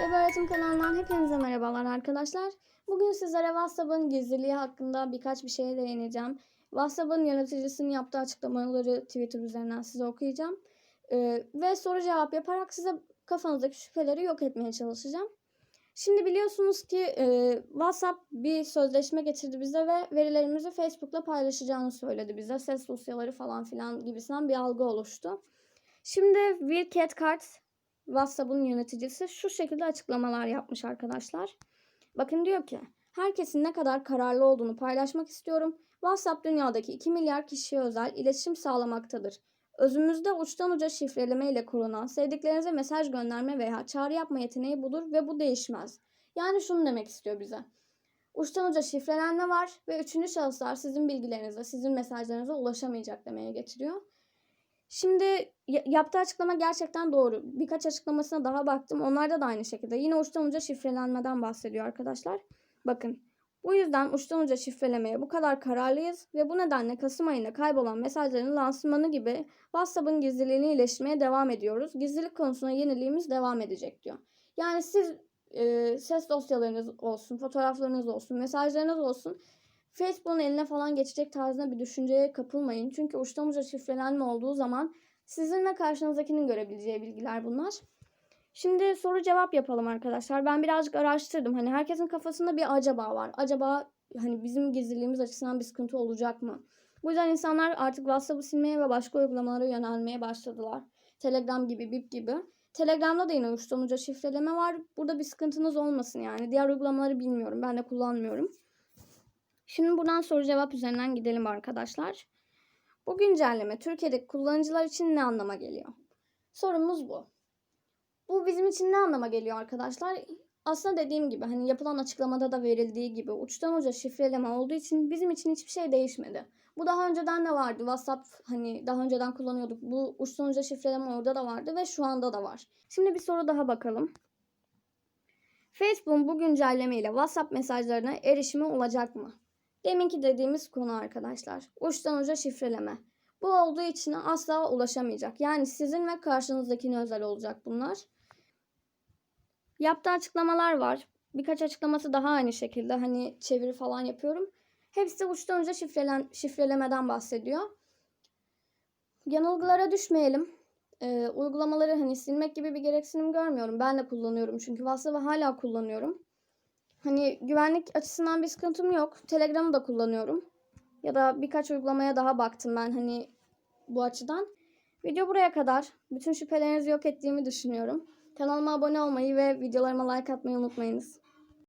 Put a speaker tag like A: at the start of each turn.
A: Web Öğretim kanalından hepinize merhabalar arkadaşlar. Bugün sizlere WhatsApp'ın gizliliği hakkında birkaç bir şeye değineceğim. WhatsApp'ın yöneticisinin yaptığı açıklamaları Twitter üzerinden size okuyacağım. Ee, ve soru cevap yaparak size kafanızdaki şüpheleri yok etmeye çalışacağım. Şimdi biliyorsunuz ki e, WhatsApp bir sözleşme getirdi bize ve verilerimizi Facebook'la paylaşacağını söyledi bize. Ses dosyaları falan filan gibisinden bir algı oluştu. Şimdi Will Cathcart WhatsApp'ın yöneticisi şu şekilde açıklamalar yapmış arkadaşlar. Bakın diyor ki herkesin ne kadar kararlı olduğunu paylaşmak istiyorum. WhatsApp dünyadaki 2 milyar kişiye özel iletişim sağlamaktadır. Özümüzde uçtan uca şifreleme ile korunan sevdiklerinize mesaj gönderme veya çağrı yapma yeteneği budur ve bu değişmez. Yani şunu demek istiyor bize. Uçtan uca şifrelenme var ve üçüncü şahıslar sizin bilgilerinize, sizin mesajlarınıza ulaşamayacak demeye getiriyor. Şimdi ya- yaptığı açıklama gerçekten doğru. Birkaç açıklamasına daha baktım. Onlarda da aynı şekilde. Yine uçtan uca şifrelenmeden bahsediyor arkadaşlar. Bakın. Bu yüzden uçtan uca şifrelemeye bu kadar kararlıyız ve bu nedenle Kasım ayında kaybolan mesajların lansmanı gibi WhatsApp'ın gizliliğini iyileştirmeye devam ediyoruz. Gizlilik konusuna yeniliğimiz devam edecek diyor. Yani siz e, ses dosyalarınız olsun, fotoğraflarınız olsun, mesajlarınız olsun Facebook'un eline falan geçecek tarzında bir düşünceye kapılmayın. Çünkü uçtan uca şifrelenme olduğu zaman sizin ve karşınızdakinin görebileceği bilgiler bunlar. Şimdi soru cevap yapalım arkadaşlar. Ben birazcık araştırdım. Hani herkesin kafasında bir acaba var. Acaba hani bizim gizliliğimiz açısından bir sıkıntı olacak mı? Bu yüzden insanlar artık WhatsApp'ı silmeye ve başka uygulamalara yönelmeye başladılar. Telegram gibi, Bip gibi. Telegram'da da yine uçtan uca şifreleme var. Burada bir sıkıntınız olmasın yani. Diğer uygulamaları bilmiyorum. Ben de kullanmıyorum. Şimdi buradan soru cevap üzerinden gidelim arkadaşlar. Bu güncelleme Türkiye'deki kullanıcılar için ne anlama geliyor? Sorumuz bu. Bu bizim için ne anlama geliyor arkadaşlar? Aslında dediğim gibi hani yapılan açıklamada da verildiği gibi uçtan uca şifreleme olduğu için bizim için hiçbir şey değişmedi. Bu daha önceden de vardı. WhatsApp hani daha önceden kullanıyorduk. Bu uçtan uca şifreleme orada da vardı ve şu anda da var. Şimdi bir soru daha bakalım. Facebook'un bu güncelleme ile WhatsApp mesajlarına erişimi olacak mı? Deminki dediğimiz konu arkadaşlar. Uçtan uca şifreleme. Bu olduğu için asla ulaşamayacak. Yani sizin ve karşınızdakine özel olacak bunlar. Yaptığı açıklamalar var. Birkaç açıklaması daha aynı şekilde. Hani çeviri falan yapıyorum. Hepsi uçtan uca şifrelen, şifrelemeden bahsediyor. Yanılgılara düşmeyelim. Ee, uygulamaları hani silmek gibi bir gereksinim görmüyorum. Ben de kullanıyorum çünkü WhatsApp'ı hala kullanıyorum. Hani güvenlik açısından bir sıkıntım yok. Telegram'ı da kullanıyorum. Ya da birkaç uygulamaya daha baktım ben hani bu açıdan. Video buraya kadar. Bütün şüphelerinizi yok ettiğimi düşünüyorum. Kanalıma abone olmayı ve videolarıma like atmayı unutmayınız.